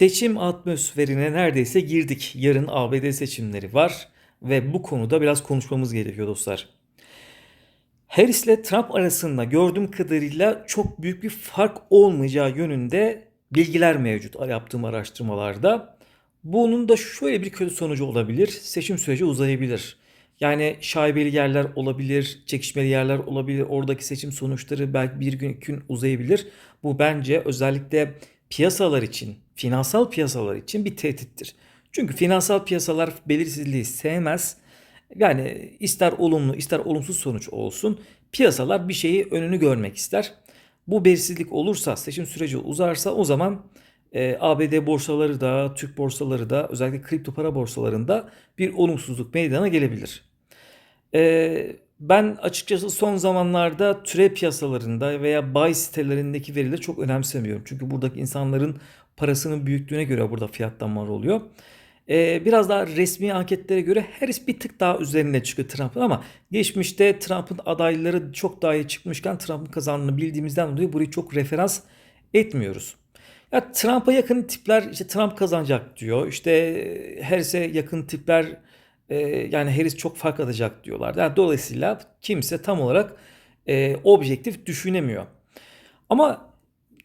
Seçim atmosferine neredeyse girdik. Yarın ABD seçimleri var ve bu konuda biraz konuşmamız gerekiyor dostlar. Harris ile Trump arasında gördüğüm kadarıyla çok büyük bir fark olmayacağı yönünde bilgiler mevcut yaptığım araştırmalarda. Bunun da şöyle bir kötü sonucu olabilir. Seçim süreci uzayabilir. Yani şaibeli yerler olabilir, çekişmeli yerler olabilir. Oradaki seçim sonuçları belki bir gün iki gün uzayabilir. Bu bence özellikle piyasalar için, finansal piyasalar için bir tehdittir. Çünkü finansal piyasalar belirsizliği sevmez. Yani ister olumlu ister olumsuz sonuç olsun piyasalar bir şeyi önünü görmek ister. Bu belirsizlik olursa seçim süreci uzarsa o zaman e, ABD borsaları da Türk borsaları da özellikle kripto para borsalarında bir olumsuzluk meydana gelebilir. E, ben açıkçası son zamanlarda türev piyasalarında veya buy sitelerindeki verileri çok önemsemiyorum. Çünkü buradaki insanların parasının büyüklüğüne göre burada fiyatlanmalar oluyor. Ee, biraz daha resmi anketlere göre Harris bir tık daha üzerine çıkıyor Trump'ın ama geçmişte Trump'ın adayları çok daha iyi çıkmışken Trump'ın kazandığını bildiğimizden dolayı burayı çok referans etmiyoruz. Ya Trump'a yakın tipler işte Trump kazanacak diyor. İşte Harris'e yakın tipler e, yani Harris çok fark atacak diyorlar. Yani dolayısıyla kimse tam olarak e, objektif düşünemiyor. Ama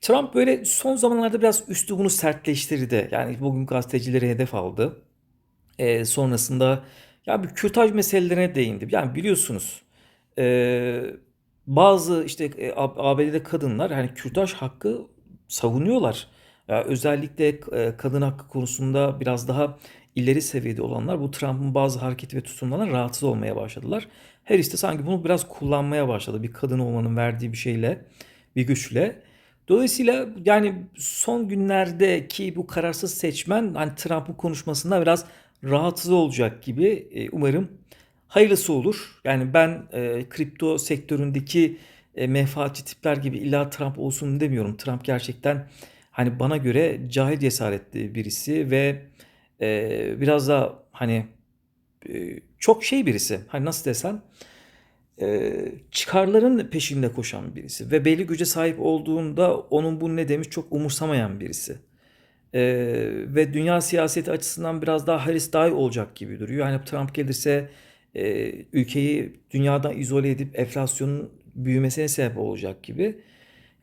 Trump böyle son zamanlarda biraz üslubunu sertleştirdi. Yani bugün gazetecileri hedef aldı. E, sonrasında ya bir kürtaj meselelerine değindi. Yani biliyorsunuz e, bazı işte e, ABD'de kadınlar hani kürtaj hakkı savunuyorlar. Ya özellikle e, kadın hakkı konusunda biraz daha ileri seviyede olanlar bu Trump'ın bazı hareketi ve tutumlarına rahatsız olmaya başladılar. Her işte sanki bunu biraz kullanmaya başladı. Bir kadın olmanın verdiği bir şeyle, bir güçle. Dolayısıyla yani son günlerdeki bu kararsız seçmen hani Trump'ın konuşmasında biraz rahatsız olacak gibi e, umarım hayırlısı olur. Yani ben e, kripto sektöründeki e, menfaatçi tipler gibi illa Trump olsun demiyorum. Trump gerçekten hani bana göre cahil cesaretli birisi ve e, biraz da hani e, çok şey birisi. Hani nasıl desem e, çıkarların peşinde koşan birisi ve belli güce sahip olduğunda onun bu ne demiş çok umursamayan birisi. E, ve dünya siyaseti açısından biraz daha Harris daha iyi olacak gibi duruyor. Yani Trump gelirse e, ülkeyi dünyadan izole edip enflasyonun büyümesine sebep olacak gibi.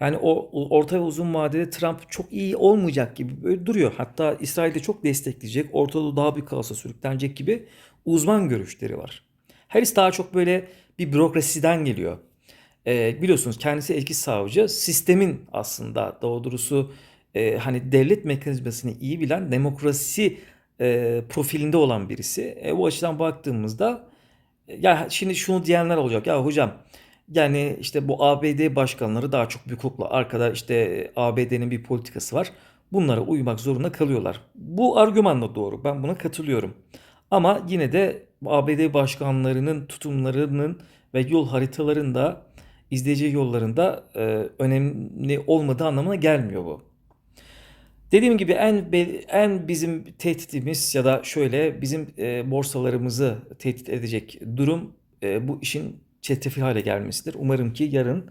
Yani o orta ve uzun vadede Trump çok iyi olmayacak gibi böyle duruyor. Hatta İsrail'de çok destekleyecek, ortada daha bir kaosa sürüklenecek gibi uzman görüşleri var. Harris daha çok böyle bir bürokrasiden geliyor. E, biliyorsunuz kendisi eski savcı. Sistemin aslında doğru doğrusu e, hani devlet mekanizmasını iyi bilen demokrasi e, profilinde olan birisi. E, bu açıdan baktığımızda ya şimdi şunu diyenler olacak. Ya hocam yani işte bu ABD başkanları daha çok bir kukla. Arkada işte ABD'nin bir politikası var. Bunlara uymak zorunda kalıyorlar. Bu argüman da doğru. Ben buna katılıyorum. Ama yine de ABD başkanlarının tutumlarının ve yol haritalarında izleyeceği yollarında e, önemli olmadığı anlamına gelmiyor bu. Dediğim gibi en en bizim tehditimiz ya da şöyle bizim e, borsalarımızı tehdit edecek durum e, bu işin çetrefil hale gelmesidir. Umarım ki yarın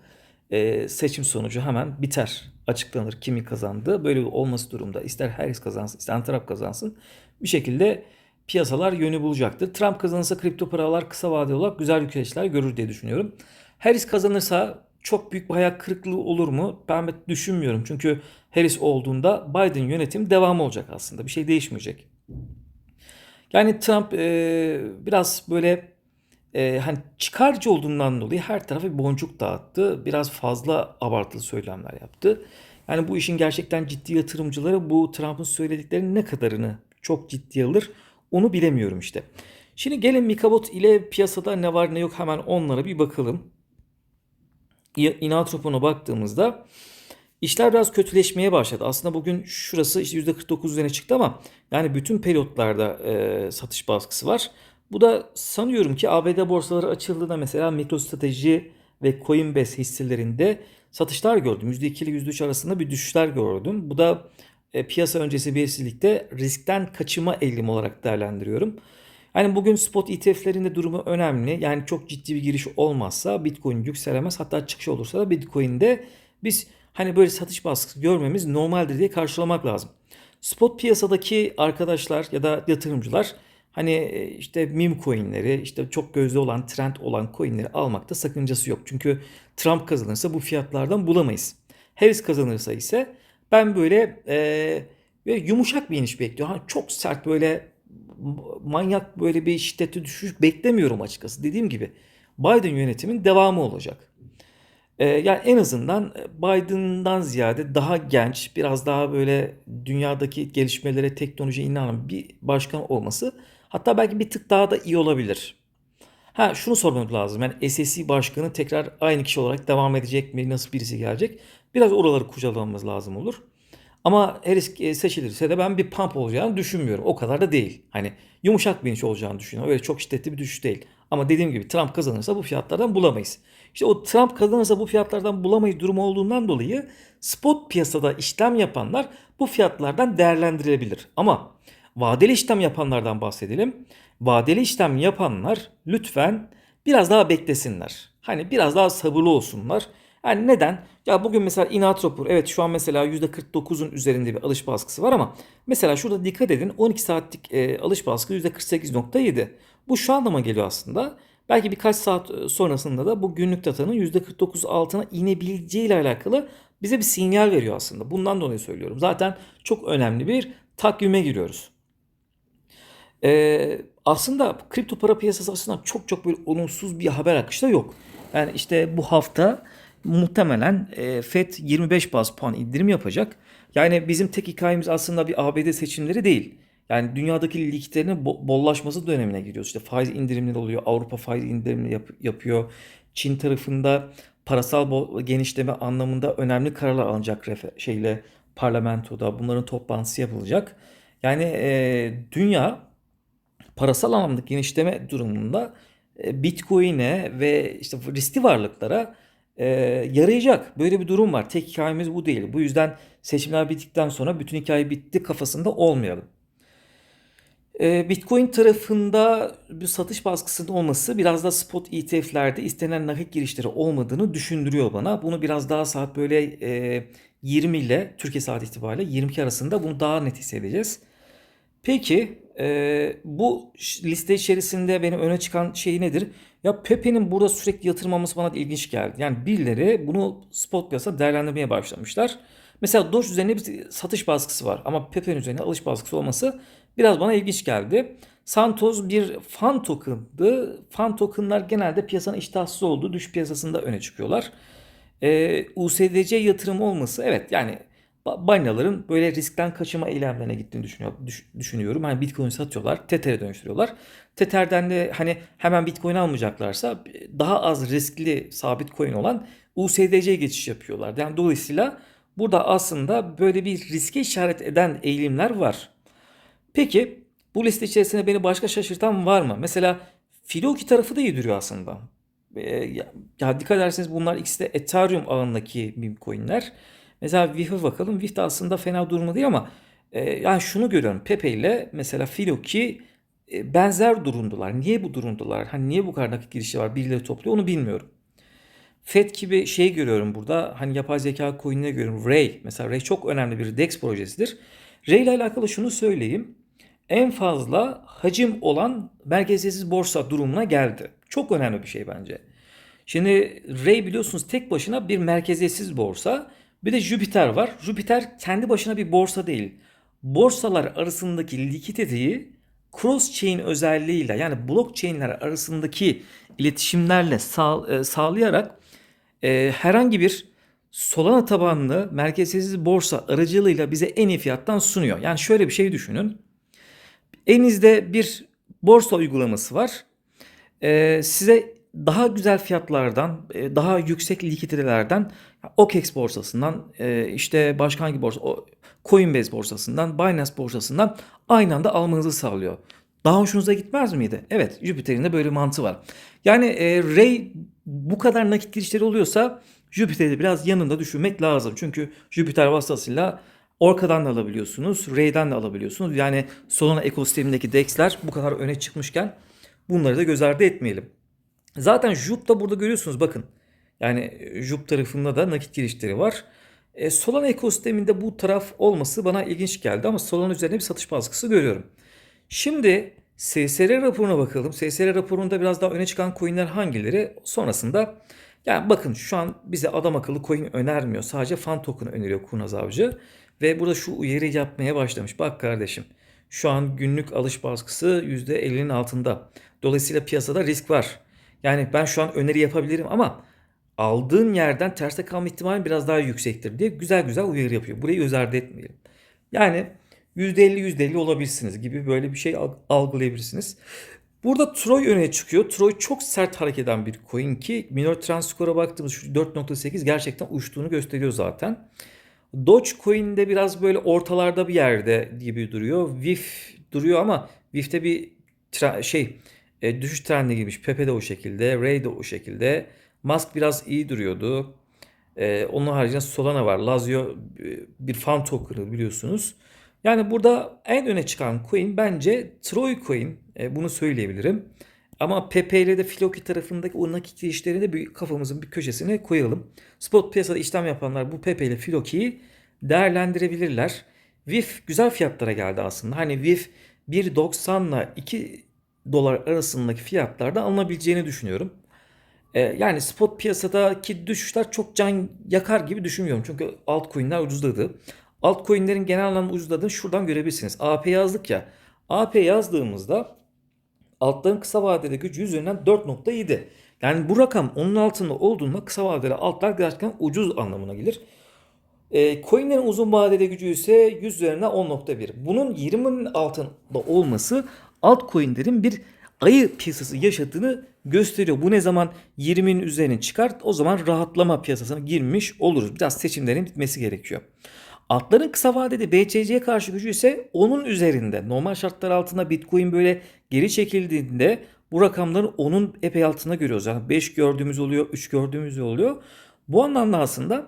e, seçim sonucu hemen biter, açıklanır kimi kazandı. Böyle olması durumda ister Harris kazansın, ister Trump kazansın bir şekilde piyasalar yönü bulacaktır. Trump kazanırsa kripto paralar kısa vadeli olarak güzel yükselişler görür diye düşünüyorum. Harris kazanırsa çok büyük bir hayal kırıklığı olur mu? Ben düşünmüyorum. Çünkü Harris olduğunda Biden yönetim devam olacak aslında. Bir şey değişmeyecek. Yani Trump e, biraz böyle e, hani çıkarcı olduğundan dolayı her tarafa bir boncuk dağıttı. Biraz fazla abartılı söylemler yaptı. Yani bu işin gerçekten ciddi yatırımcıları bu Trump'ın söylediklerinin ne kadarını çok ciddi alır onu bilemiyorum işte. Şimdi gelin Mikabot ile piyasada ne var ne yok hemen onlara bir bakalım. Inatropona baktığımızda işler biraz kötüleşmeye başladı. Aslında bugün şurası işte %49 üzerine çıktı ama yani bütün periyotlarda e, satış baskısı var. Bu da sanıyorum ki ABD borsaları açıldığında mesela MicroStrateji ve Coinbase hisselerinde satışlar gördüm. %2 ile %3 arasında bir düşüşler gördüm. Bu da e, piyasa öncesi belirsizlikte riskten kaçıma eğilim olarak değerlendiriyorum. Yani bugün spot ETF'lerinde durumu önemli. Yani çok ciddi bir giriş olmazsa Bitcoin yükselemez. Hatta çıkış olursa da Bitcoin'de biz hani böyle satış baskısı görmemiz normaldir diye karşılamak lazım. Spot piyasadaki arkadaşlar ya da yatırımcılar hani e, işte meme coinleri, işte çok gözde olan, trend olan coinleri almakta sakıncası yok. Çünkü Trump kazanırsa bu fiyatlardan bulamayız. Harris kazanırsa ise ben böyle e, ve yumuşak bir iniş bekliyorum. Hani çok sert böyle manyak böyle bir şiddetli düşüş beklemiyorum açıkçası. Dediğim gibi Biden yönetimin devamı olacak. Ee, yani en azından Biden'dan ziyade daha genç, biraz daha böyle dünyadaki gelişmelere, teknolojiye inanan bir başkan olması hatta belki bir tık daha da iyi olabilir. Ha şunu sormamız lazım. Yani SEC başkanı tekrar aynı kişi olarak devam edecek mi? Nasıl birisi gelecek? Biraz oraları kurcalamamız lazım olur. Ama Harris e, seçilirse de ben bir pump olacağını düşünmüyorum. O kadar da değil. Hani yumuşak bir iniş olacağını düşünüyorum. Öyle çok şiddetli bir düşüş değil. Ama dediğim gibi Trump kazanırsa bu fiyatlardan bulamayız. İşte o Trump kazanırsa bu fiyatlardan bulamayız durumu olduğundan dolayı spot piyasada işlem yapanlar bu fiyatlardan değerlendirilebilir. Ama vadeli işlem yapanlardan bahsedelim. Vadeli işlem yapanlar lütfen biraz daha beklesinler. Hani biraz daha sabırlı olsunlar. Yani neden? Ya bugün mesela Inatropur evet şu an mesela %49'un üzerinde bir alış baskısı var ama mesela şurada dikkat edin 12 saatlik e, alış baskı %48.7. Bu şu anlama geliyor aslında. Belki birkaç saat e, sonrasında da bu günlük datanın %49 altına inebileceği ile alakalı bize bir sinyal veriyor aslında. Bundan dolayı söylüyorum. Zaten çok önemli bir takvime giriyoruz. Ee, aslında kripto para piyasası açısından çok çok böyle olumsuz bir haber akışı da yok. Yani işte bu hafta muhtemelen e, FED 25 bas puan indirim yapacak. Yani bizim tek hikayemiz aslında bir ABD seçimleri değil. Yani dünyadaki likitlerin bollaşması dönemine giriyoruz. İşte faiz indirimleri oluyor. Avrupa faiz indirimleri yap, yapıyor. Çin tarafında parasal genişleme anlamında önemli kararlar alınacak şeyle parlamentoda. Bunların toplantısı yapılacak. Yani e, dünya parasal anlamda genişleme durumunda e, Bitcoin'e ve işte riskli varlıklara e, yarayacak. Böyle bir durum var. Tek hikayemiz bu değil. Bu yüzden seçimler bittikten sonra bütün hikaye bitti kafasında olmayalım. E, Bitcoin tarafında bir satış baskısının olması biraz da spot ETF'lerde istenen nakit girişleri olmadığını düşündürüyor bana. Bunu biraz daha saat böyle e, 20 ile Türkiye saat itibariyle 22 arasında bunu daha net hissedeceğiz. Peki e, bu liste içerisinde benim öne çıkan şey nedir? Ya Pepe'nin burada sürekli yatırmaması bana ilginç geldi. Yani birileri bunu spot piyasada değerlendirmeye başlamışlar. Mesela Doge üzerine bir satış baskısı var ama Pepe'nin üzerine alış baskısı olması biraz bana ilginç geldi. Santos bir fan token'dı. Fan token'lar genelde piyasanın iştahsız olduğu düş piyasasında öne çıkıyorlar. Ee, USDC yatırım olması evet yani balinaların böyle riskten kaçınma eylemlerine gittiğini düşünüyor, düşünüyorum. Hani Bitcoin satıyorlar, Tether'e dönüştürüyorlar. Tether'den de hani hemen Bitcoin almayacaklarsa daha az riskli sabit coin olan USDC'ye geçiş yapıyorlar. Yani dolayısıyla burada aslında böyle bir riske işaret eden eğilimler var. Peki bu liste içerisinde beni başka şaşırtan var mı? Mesela Filoki tarafı da iyi duruyor aslında. ya, dikkat ederseniz bunlar ikisi de Ethereum ağındaki meme coinler. Mesela VIF'e bakalım. VIF de aslında fena durumda değil ama e, yani şunu görüyorum. Pepe ile mesela Filoki e, benzer durumdalar. Niye bu durumdalar? Hani niye bu kadar nakit girişi var? Birileri topluyor onu bilmiyorum. FED gibi şey görüyorum burada. Hani yapay zeka coin'ine görüyorum. Ray. Mesela Ray çok önemli bir DEX projesidir. Ray ile alakalı şunu söyleyeyim. En fazla hacim olan merkeziyetsiz borsa durumuna geldi. Çok önemli bir şey bence. Şimdi Ray biliyorsunuz tek başına bir merkeziyetsiz borsa. Bir de Jupiter var. Jupiter kendi başına bir borsa değil. Borsalar arasındaki likiditeyi cross chain özelliğiyle yani blockchain'ler arasındaki iletişimlerle sağ, e, sağlayarak e, herhangi bir Solana tabanlı merkeziyetsiz borsa aracılığıyla bize en iyi fiyattan sunuyor. Yani şöyle bir şey düşünün. Elinizde bir borsa uygulaması var. E, size daha güzel fiyatlardan, e, daha yüksek likiditelerden OKEX borsasından, e, işte başka hangi borsa, Coinbase borsasından, Binance borsasından aynı anda almanızı sağlıyor. Daha hoşunuza gitmez miydi? Evet, Jupiter'in de böyle bir mantığı var. Yani e, Ray bu kadar nakit girişleri oluyorsa Jupiter'i biraz yanında düşünmek lazım. Çünkü Jupiter vasıtasıyla Orka'dan da alabiliyorsunuz, Ray'den de alabiliyorsunuz. Yani Solana ekosistemindeki DEX'ler bu kadar öne çıkmışken bunları da göz ardı etmeyelim. Zaten Jup da burada görüyorsunuz bakın. Yani Jup tarafında da nakit girişleri var. E, Solana ekosisteminde bu taraf olması bana ilginç geldi ama Solana üzerine bir satış baskısı görüyorum. Şimdi SSR raporuna bakalım. SSR raporunda biraz daha öne çıkan coinler hangileri? Sonrasında yani bakın şu an bize adam akıllı coin önermiyor. Sadece fan token öneriyor Kurnaz Avcı. Ve burada şu uyarı yapmaya başlamış. Bak kardeşim şu an günlük alış baskısı %50'nin altında. Dolayısıyla piyasada risk var. Yani ben şu an öneri yapabilirim ama aldığın yerden terste kalma ihtimali biraz daha yüksektir diye güzel güzel uyarı yapıyor. Burayı göz ardı etmeyelim. Yani %50 %50 olabilirsiniz gibi böyle bir şey algılayabilirsiniz. Burada Troy öne çıkıyor. Troy çok sert hareket eden bir coin ki minor trend score'a baktığımız şu 4.8 gerçekten uçtuğunu gösteriyor zaten. Dogecoin'de biraz böyle ortalarda bir yerde gibi duruyor. VIF duruyor ama VIF'te bir şey e, düşüş trendine girmiş. Pepe de o şekilde, Ray de o şekilde. Musk biraz iyi duruyordu. E, onun haricinde Solana var. Lazio e, bir fan token'ı biliyorsunuz. Yani burada en öne çıkan coin bence Troy coin. E, bunu söyleyebilirim. Ama Pepe ile de Floki tarafındaki o nakit işlerini bir kafamızın bir köşesine koyalım. Spot piyasada işlem yapanlar bu Pepe ile Floki'yi değerlendirebilirler. VIF güzel fiyatlara geldi aslında. Hani VIF 1.90 ile 2 dolar arasındaki fiyatlarda alınabileceğini düşünüyorum. Ee, yani spot piyasadaki düşüşler çok can yakar gibi düşünmüyorum. Çünkü altcoin'ler ucuzladı. Altcoin'lerin genel anlamda ucuzladığını şuradan görebilirsiniz. AP yazdık ya. AP yazdığımızda altların kısa vadede gücü üzerinden 4.7. Yani bu rakam onun altında olduğunda kısa vadeli altlar gerçekten ucuz anlamına gelir. E, coinlerin uzun vadede gücü ise 100 üzerinden 10.1. Bunun 20'nin altında olması altcoin'lerin bir ayı piyasası yaşadığını gösteriyor. Bu ne zaman 20'nin üzerine çıkar o zaman rahatlama piyasasına girmiş oluruz. Biraz seçimlerin bitmesi gerekiyor. Altların kısa vadede BCC'ye karşı gücü ise onun üzerinde. Normal şartlar altında Bitcoin böyle geri çekildiğinde bu rakamların onun epey altına görüyoruz. Yani 5 gördüğümüz oluyor, 3 gördüğümüz oluyor. Bu anlamda aslında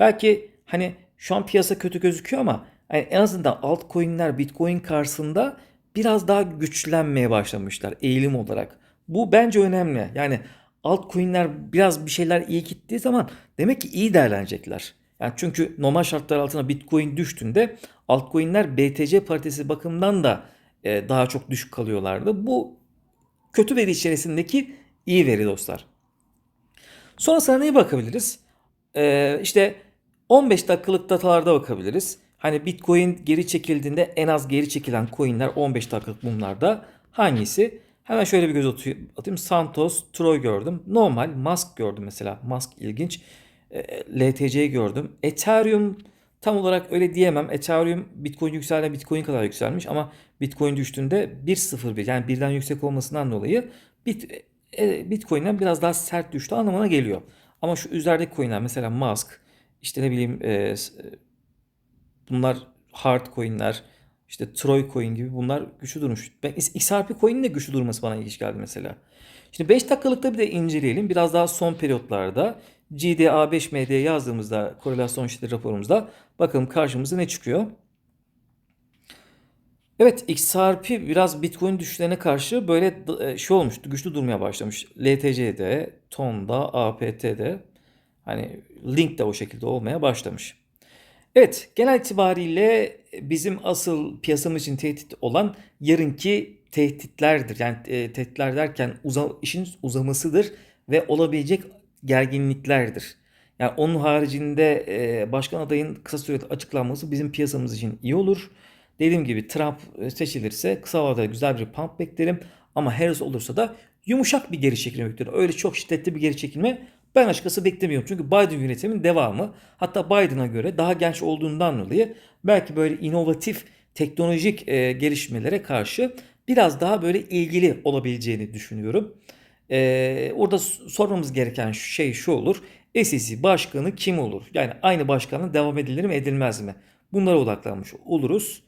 belki hani şu an piyasa kötü gözüküyor ama yani en azından altcoin'ler Bitcoin karşısında biraz daha güçlenmeye başlamışlar eğilim olarak. Bu bence önemli. Yani altcoin'ler biraz bir şeyler iyi gittiği zaman demek ki iyi değerlenecekler. Yani çünkü normal şartlar altında Bitcoin düştüğünde altcoin'ler BTC paritesi bakımından da e, daha çok düşük kalıyorlardı. Bu kötü veri içerisindeki iyi veri dostlar. Sonrasında neye bakabiliriz? Ee, işte 15 dakikalık datalarda bakabiliriz. Hani Bitcoin geri çekildiğinde en az geri çekilen coinler 15 dakikalık mumlarda hangisi? Hemen şöyle bir göz atayım. Santos, Troy gördüm. Normal Musk gördüm mesela. Musk ilginç. E, LTC gördüm. Ethereum tam olarak öyle diyemem. Ethereum Bitcoin yükseldi Bitcoin kadar yükselmiş ama Bitcoin düştüğünde 1.01 yani birden yüksek olmasından dolayı Bit, e, Bitcoin'den biraz daha sert düştü anlamına geliyor. Ama şu üzerdeki coinler mesela Musk işte ne bileyim e, bunlar hard coinler işte Troy coin gibi bunlar güçlü durmuş. Ben XRP coin'in de güçlü durması bana ilginç geldi mesela. Şimdi 5 dakikalıkta bir de inceleyelim. Biraz daha son periyotlarda GDA5MD yazdığımızda korelasyon işleri raporumuzda bakalım karşımıza ne çıkıyor. Evet XRP biraz Bitcoin düşüşlerine karşı böyle e, şey olmuş, güçlü durmaya başlamış. LTC'de, TON'da, APT'de hani link de o şekilde olmaya başlamış. Evet genel itibariyle bizim asıl piyasamız için tehdit olan yarınki tehditlerdir. Yani e, tehditler derken uza, işin uzamasıdır ve olabilecek gerginliklerdir. Yani onun haricinde e, başkan adayın kısa sürede açıklanması bizim piyasamız için iyi olur. Dediğim gibi Trump e, seçilirse kısa vadede güzel bir pump beklerim. Ama Harris olursa da yumuşak bir geri çekilme bekliyorum. Öyle çok şiddetli bir geri çekilme ben açıkçası beklemiyorum. Çünkü Biden yönetimin devamı hatta Biden'a göre daha genç olduğundan dolayı belki böyle inovatif teknolojik e, gelişmelere karşı biraz daha böyle ilgili olabileceğini düşünüyorum. E, orada sormamız gereken şey şu olur. SEC başkanı kim olur? Yani aynı başkanla devam edilir mi edilmez mi? Bunlara odaklanmış oluruz.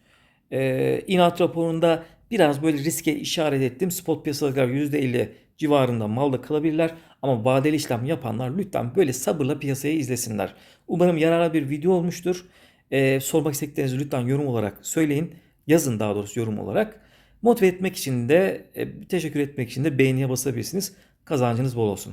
E, inat raporunda biraz böyle riske işaret ettim. Spot piyasalar %50 civarında malda kalabilirler. Ama vadeli işlem yapanlar lütfen böyle sabırla piyasayı izlesinler. Umarım yararlı bir video olmuştur. Ee, sormak istediklerinizi lütfen yorum olarak söyleyin. Yazın daha doğrusu yorum olarak. Motive etmek için de, e, teşekkür etmek için de beğeniye basabilirsiniz. Kazancınız bol olsun.